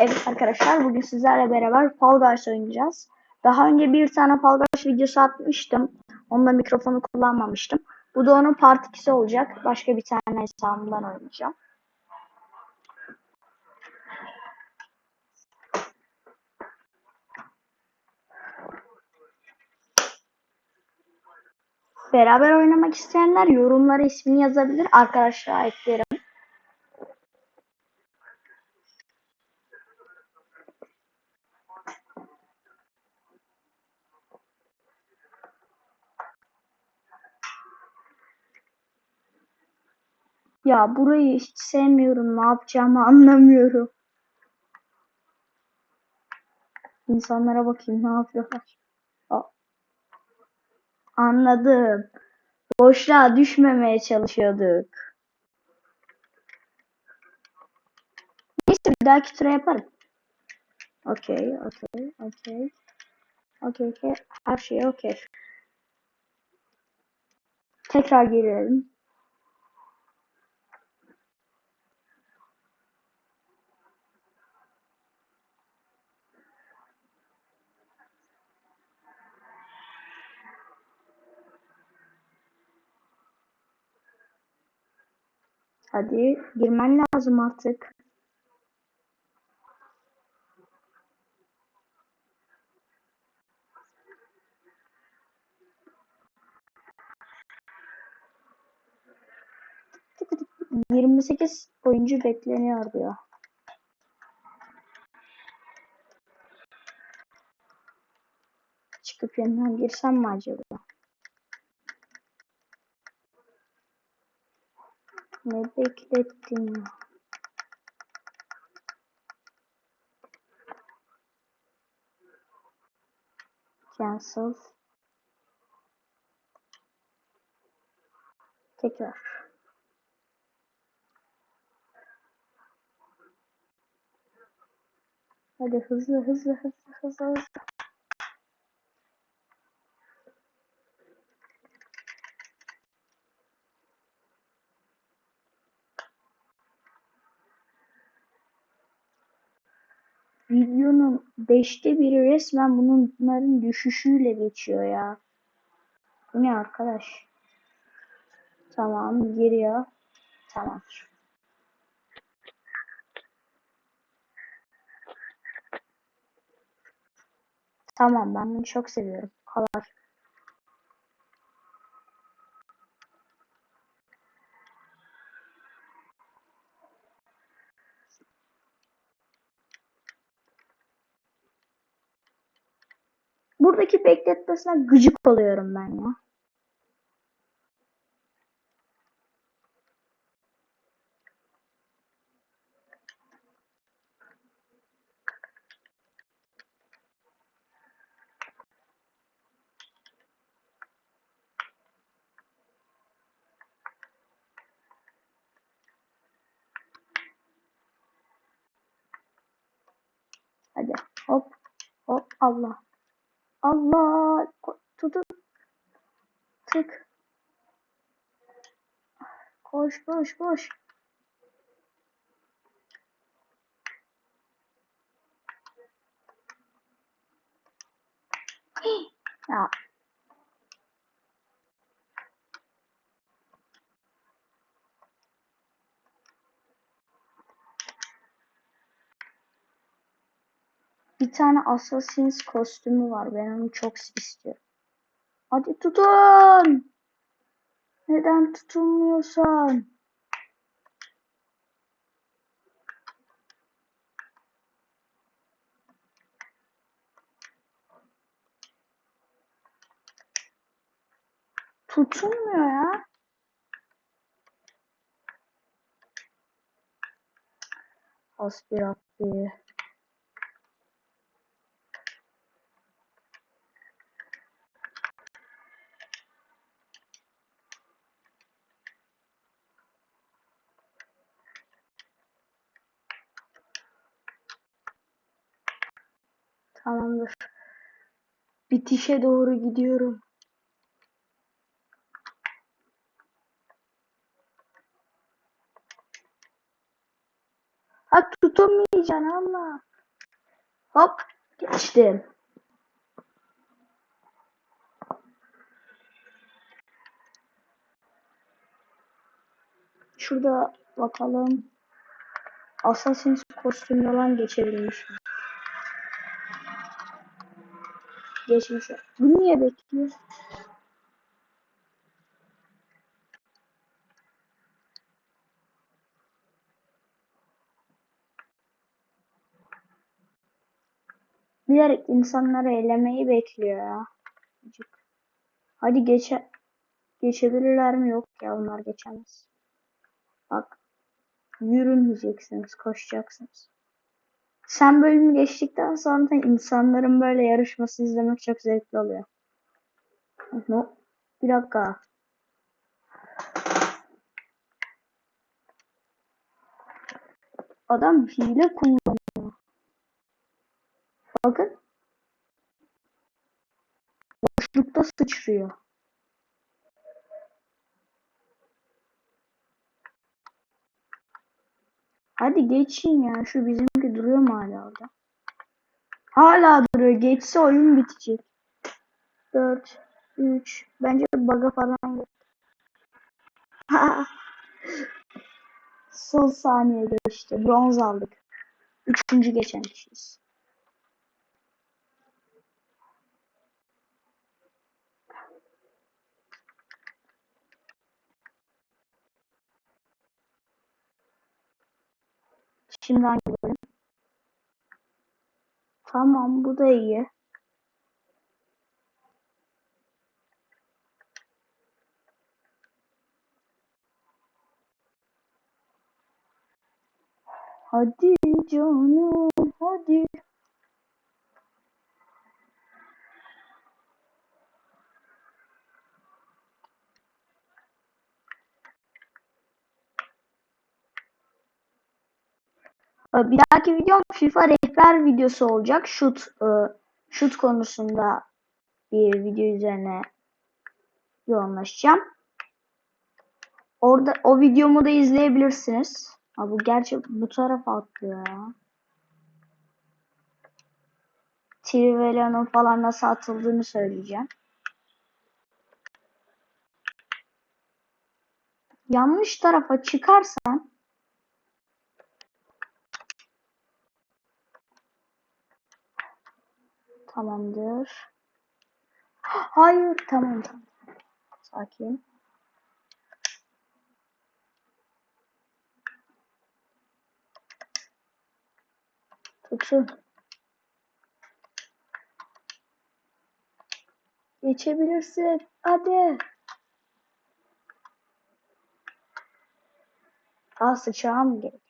Evet arkadaşlar bugün sizlerle beraber Fall Guys oynayacağız. Daha önce bir tane Fall Guys videosu atmıştım. Onunla mikrofonu kullanmamıştım. Bu da onun part 2'si olacak. Başka bir tane hesabımdan oynayacağım. Beraber oynamak isteyenler yorumlara ismini yazabilir. Arkadaşlar eklerim. Ya burayı hiç sevmiyorum. Ne yapacağımı anlamıyorum. İnsanlara bakayım ne yapıyorlar. Anladım. Boşluğa düşmemeye çalışıyorduk. Neyse bir dahaki tura yaparım. Okey, okey, okey. Okey, okey. Her şey okey. Tekrar girelim. Hadi girmen lazım artık. Tık tık. 28 oyuncu bekleniyor diyor. Çıkıp yanına girsem mi acaba? Ne beklettin? Cancel. Tekrar. Hadi hızlı hızlı hızlı hızlı hızlı. Videonun beşte biri resmen bunların düşüşüyle geçiyor ya. Bu ne arkadaş? Tamam giriyor. Tamam. Tamam ben bunu çok seviyorum. Kolay. Buradaki bekletmesine gıcık oluyorum ben ya. Hadi hop hop Allah. Allah tutun. Tık. Koş koş koş. Ya bir tane Assassin's kostümü var. Ben onu çok istiyorum. Hadi tutun. Neden tutulmuyorsan? Tutulmuyor ya. Aspirappi. Tamamdır. Bitişe doğru gidiyorum. Ha tutamayacaksın ama. Hop geçtim. Şurada bakalım. Assassin's kostümü olan geçebilmiş mi? Geçmiş. Bu niye bekliyor? Bilerek insanları elemeyi bekliyor ya. Hadi geçe geçebilirler mi? Yok ya onlar geçemez. Bak. Yürümeyeceksiniz, koşacaksınız. Sen bölümü geçtikten sonra insanların böyle yarışması izlemek çok zevkli oluyor. No. Bir dakika. Adam hile kullanıyor. Bakın. Boşlukta sıçrıyor. Hadi geçin ya. Şu bizimki duruyor mu hala orada? Hala duruyor. Geçse oyun bitecek. 4, 3. Bence bug'a falan yok. Son saniye geçti. Bronz aldık. Üçüncü geçen kişiyiz. Şimdi hangi? Tamam bu da iyi. Hadi canım hadi. Bir dahaki videom FIFA rehber videosu olacak. Şut e, şut konusunda bir video üzerine yoğunlaşacağım. Orada o videomu da izleyebilirsiniz. Ha, bu gerçi bu tarafa atlıyor ya. Trivela'nın falan nasıl atıldığını söyleyeceğim. Yanlış tarafa çıkarsan Tamamdır. Hayır, tamam tamam. Sakin. Tutun. Geçebilirsin. Hadi. Aa sıçağım gerek.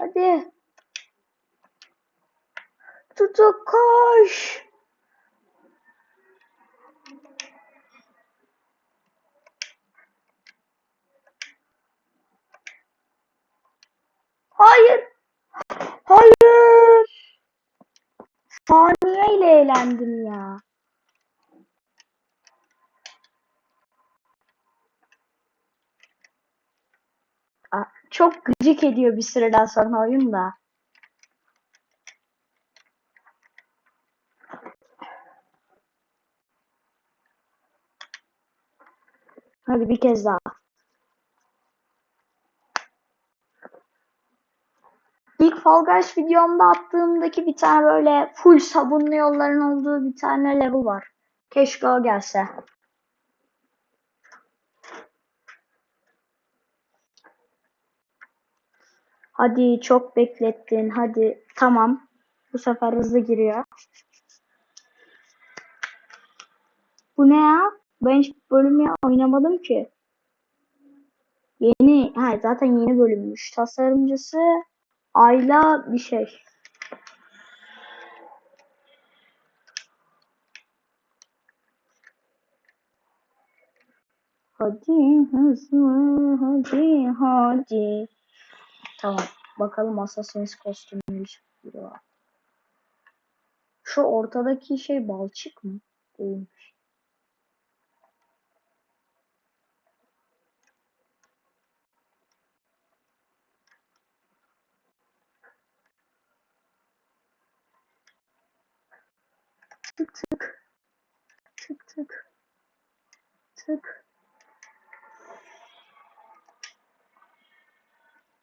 Hadi. Tutuk koş. Hayır. Hayır. Saniye ile eğlendim ya. Aa, Çok gıcık ediyor bir süreden sonra oyun da. Hadi bir kez daha. İlk Fall Guys videomda attığımdaki bir tane böyle full sabunlu yolların olduğu bir tane level var. Keşke o gelse. Hadi çok beklettin. Hadi tamam. Bu sefer hızlı giriyor. Bu ne ya? Ben hiç bölüm ya oynamadım ki. Yeni, ha zaten yeni bölümmüş. Tasarımcısı Ayla bir şey. Hadi hızlı hadi hadi. Tamam. Bakalım Assassin's kostümü biri var. Şu ortadaki şey balçık mı? Değilmiş. Tık tık. Tık tık. Tık.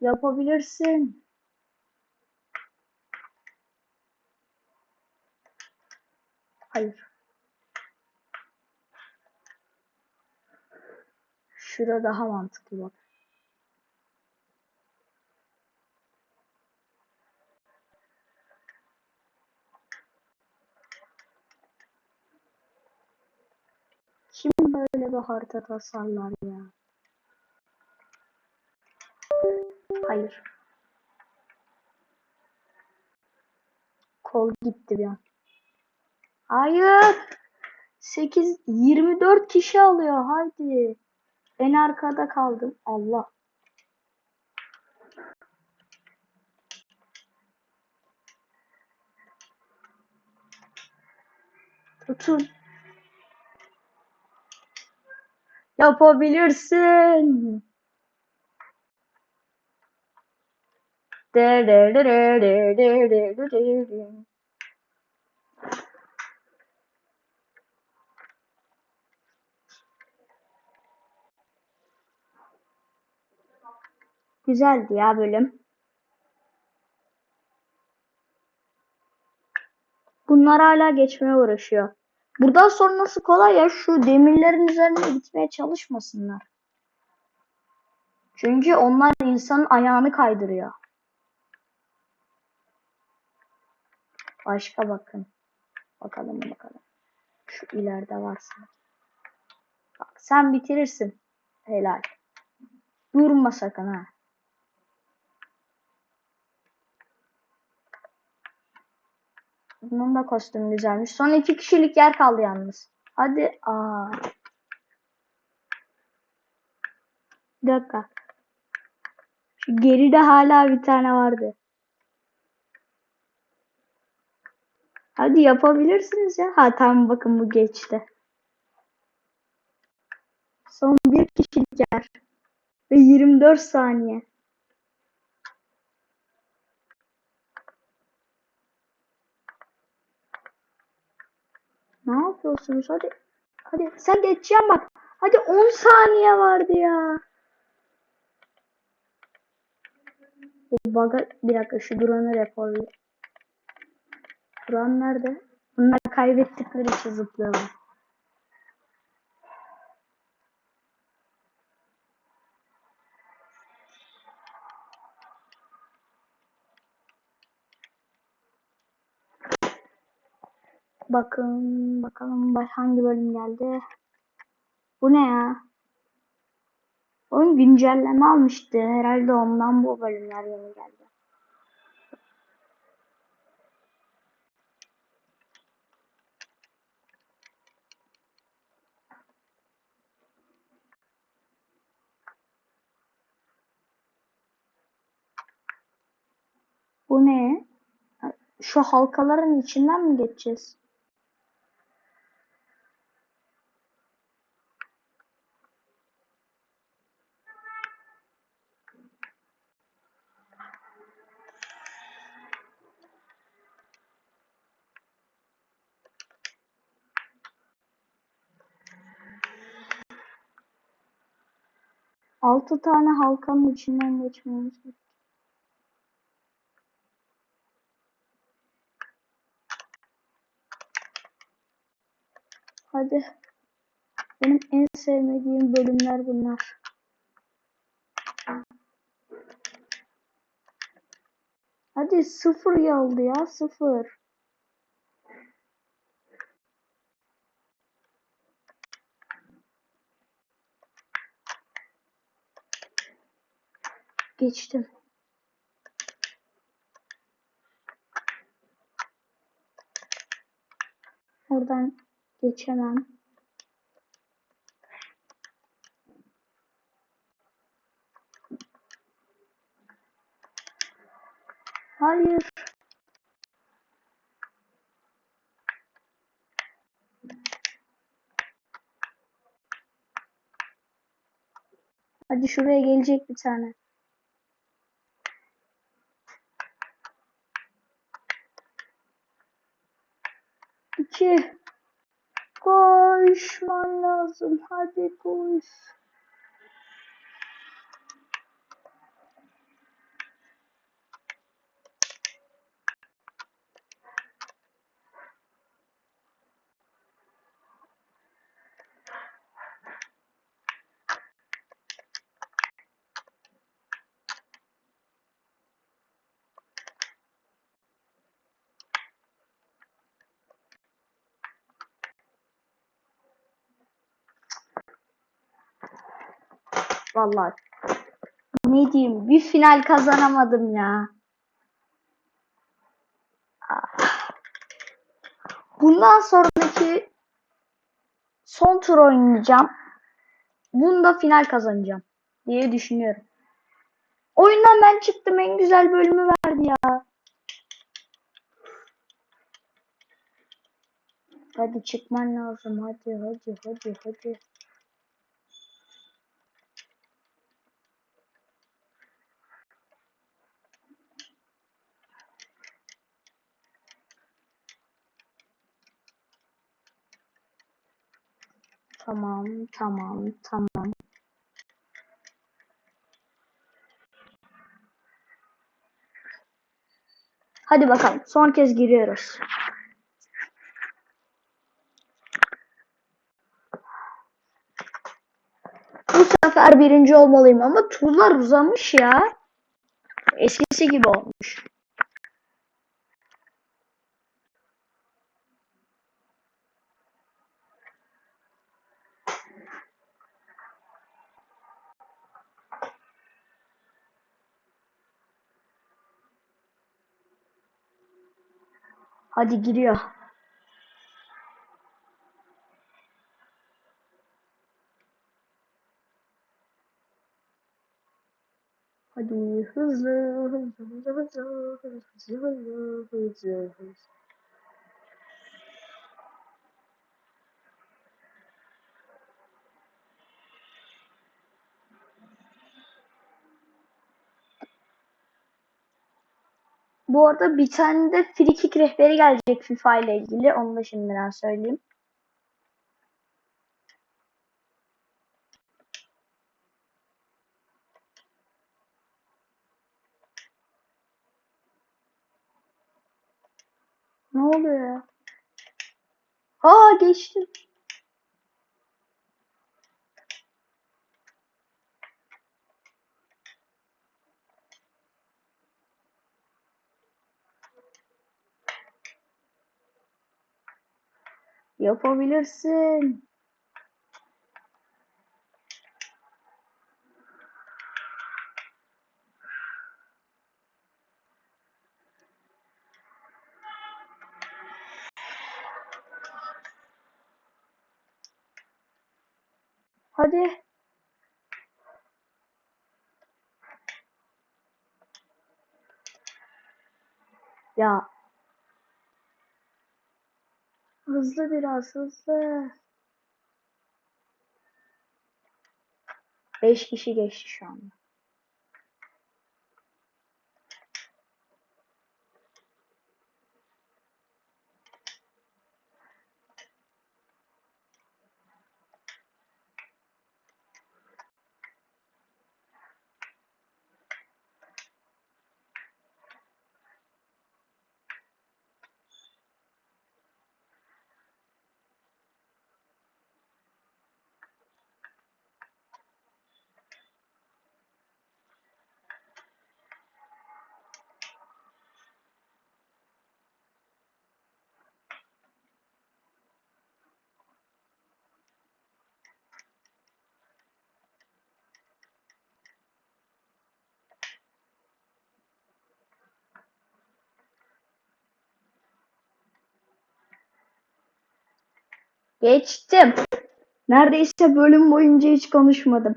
Yapabilirsin. Hayır. Şura daha mantıklı bak. Kim böyle bir harita tasarlar ya? Hayır. Kol gitti bir an. Hayır. 8 24 kişi alıyor. Haydi. En arkada kaldım. Allah. Tutun. Yapabilirsin. Güzeldi ya bölüm. Bunlar hala geçmeye uğraşıyor. Buradan sonrası kolay ya. Şu demirlerin üzerine gitmeye çalışmasınlar. Çünkü onlar insanın ayağını kaydırıyor. Başka bakın. Bakalım bakalım. Şu ileride varsa. Bak sen bitirirsin. Helal. Durma sakın ha. Bunun da kostümü güzelmiş. Son iki kişilik yer kaldı yalnız. Hadi. Aa. Bir dakika. Şu geride hala bir tane vardı. Hadi yapabilirsiniz ya. Ha tamam bakın bu geçti. Son bir kişilik yer. Ve 24 saniye. Ne yapıyorsunuz? Hadi. Hadi sen geçeceğim bak. Hadi 10 saniye vardı ya. Bu bug'a bir dakika şu drone'u raporlu. Drone nerede? Bunlar kaybettikleri için zıplıyorlar. Bakın bakalım hangi bölüm geldi. Bu ne ya? Oyun güncelleme almıştı. Herhalde ondan bu bölümler yeni geldi. Bu ne? Şu halkaların içinden mi geçeceğiz? Altı tane halkanın içinden geçmemiz gerekiyor. Hadi. Benim en sevmediğim bölümler bunlar. Hadi sıfır yoldu ya sıfır. Geçtim. Oradan Geçemem. Hayır. Hadi şuraya gelecek bir tane. some hard boys. Vallahi. Ne diyeyim? Bir final kazanamadım ya. Bundan sonraki son tur oynayacağım. Bunda final kazanacağım diye düşünüyorum. Oyundan ben çıktım en güzel bölümü verdi ya. Hadi çıkman lazım. Hadi hadi hadi hadi. Tamam, tamam, tamam. Hadi bakalım. Son kez giriyoruz. Bu sefer birinci olmalıyım ama turlar uzamış ya. Eskisi gibi olmuş. Hadi giriyor. Hadi hızlı hızlı hızlı hızlı hızlı hızlı hızlı hızlı. Bu arada bir tane de free kick rehberi gelecek FIFA ile ilgili. Onu da şimdiden söyleyeyim. Ne oluyor? Aa geçtim. Yapabilirsin. Hadi. Ya. Hızlı biraz hızlı. 5 kişi geçti şu anda. Geçtim. Neredeyse bölüm boyunca hiç konuşmadım.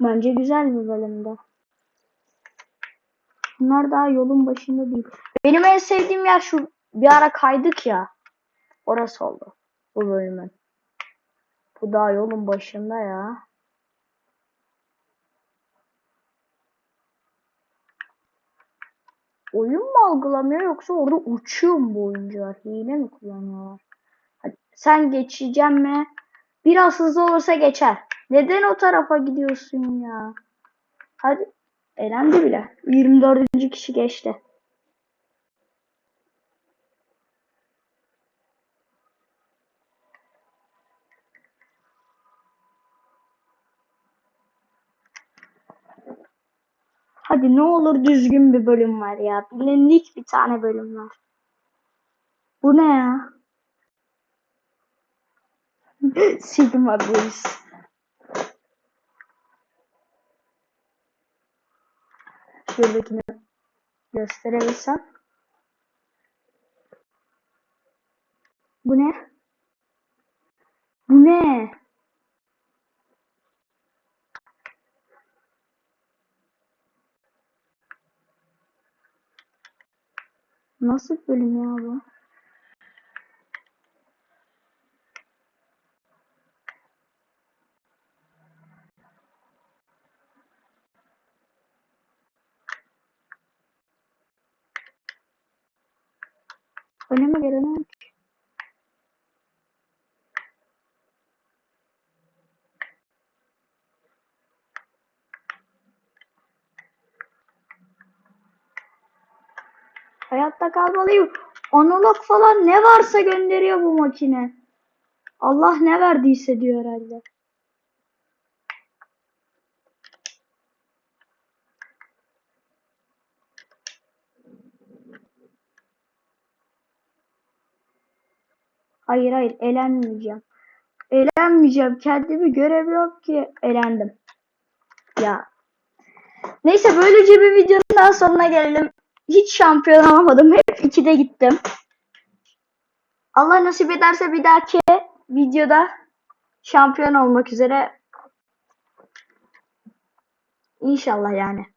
Bence güzel bir bölümdü. Bunlar daha yolun başında değil. Benim en sevdiğim yer şu bir ara kaydık ya. Orası oldu. Bu bölümün. Bu daha yolun başında ya. Oyun mu algılamıyor yoksa orada uçuyor mu bu oyuncular? Hile mi kullanıyorlar? Hadi, sen geçeceğim mi? Biraz hızlı olursa geçer. Neden o tarafa gidiyorsun ya? Hadi. Elendi bile. 24. kişi geçti. Hadi ne olur düzgün bir bölüm var ya. Bilindik bir tane bölüm var. Bu ne ya? Sigma Boys. Şuradakini gösterebilsem. Bu ne? Bu ne? Nasıl bölüm ya bu? Önüme gelene Hayatta kalmalıyım. Analog falan ne varsa gönderiyor bu makine. Allah ne verdiyse diyor herhalde. Hayır hayır elenmeyeceğim. Elenmeyeceğim. Kendimi göremiyorum ki elendim. Ya. Neyse böylece bir videonun daha sonuna gelelim. Hiç şampiyon olamadım. Hep 2'de gittim. Allah nasip ederse bir dahaki videoda şampiyon olmak üzere. İnşallah yani.